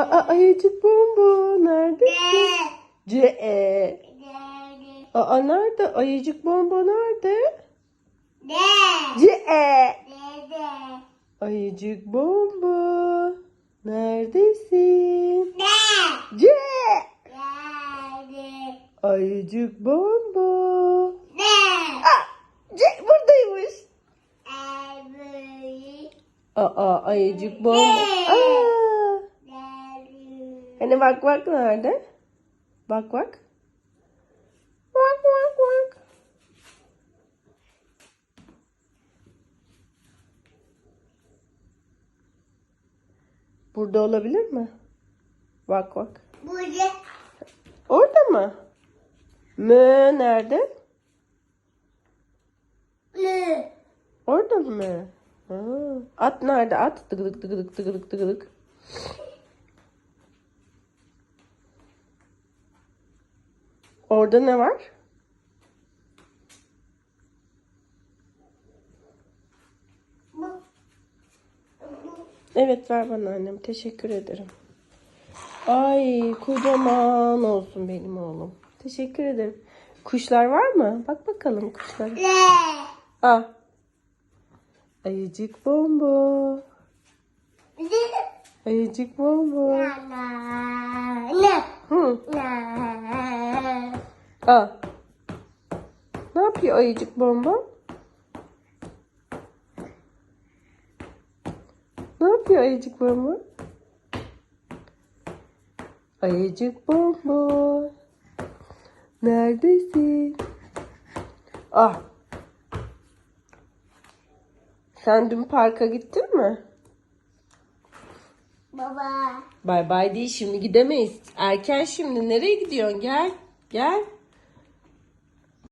Aa ayıcık bombo neredesin? C e. Aa nerede? Ayıcık bombo nerede? C e. Ayıcık bombo. Neredesin? C. Ayıcık bombo. Aa, C buradaymış. Aa ayıcık bombo. Aa. Hani bak bak nerede? Bak bak. Bak bak bak. Burada olabilir mi? Bak bak. Orada mı? Mü nerede? Orada mı? Ha. At nerede? At. Tıkıdık tıkıdık tıkıdık tıkıdık. Orada ne var? Evet ver bana annem. Teşekkür ederim. Ay kocaman olsun benim oğlum. Teşekkür ederim. Kuşlar var mı? Bak bakalım kuşlar. Ah. Ayıcık bombo. Ayıcık bombo. Ah. Ne yapıyor ayıcık bombo? Ne yapıyor ayıcık bombo? Ayıcık bombo. Neredesin? Ah. Sen dün parka gittin mi? Baba. Bay bay değil şimdi gidemeyiz. Erken şimdi nereye gidiyorsun? Gel. Gel.